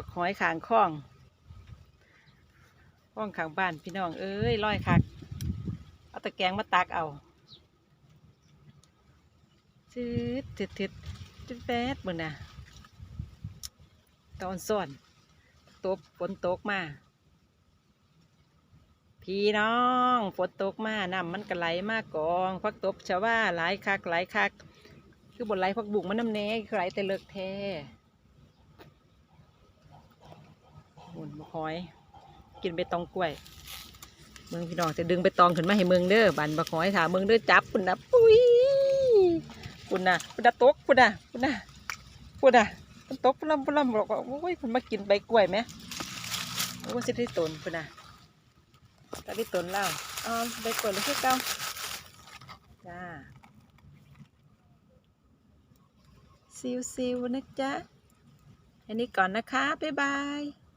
บักหอยขางคล้องคล้องขางบ้านพี่น้องเอ้ยร้อยคักเอาตะแกรงมาตักเอาชืดทึดทึดจุดแป๊ดมือน่ะตอนส่วนตบฝนตกมา พี่น้องฝนตกมาน้ำมันก็ไหลมากกองพักตบชาวว่าหลายคักหลายคัก คือบนไหลพักบุกมันน้ำแหน่คือไหลแต่เลิกแท้ บุญบกหอย กินใบตองกล้วย เมืองพี่น้องจะดึงใบตองขึ้นมาให้เมืองเด้อบันบักหอยถามเมืองเด้อจับปุ่นนะปุ้ยปุ่นนะปุ่นนะตกปุ่นนะปุ่นนะปุ่นนะมันตกปุ่นลำปุ่นลำบอกว่าโอ้ยปุ่นมากินใบกล้วยไหมโอ้ยสิได้ตนปุ่นนะตาได้ตนแล้วเอาใบกล้วยเลยคือเก่าจ้าซิวซิวนะจ๊ะอันนี้ก่อนนะคะ บ๊ายบาย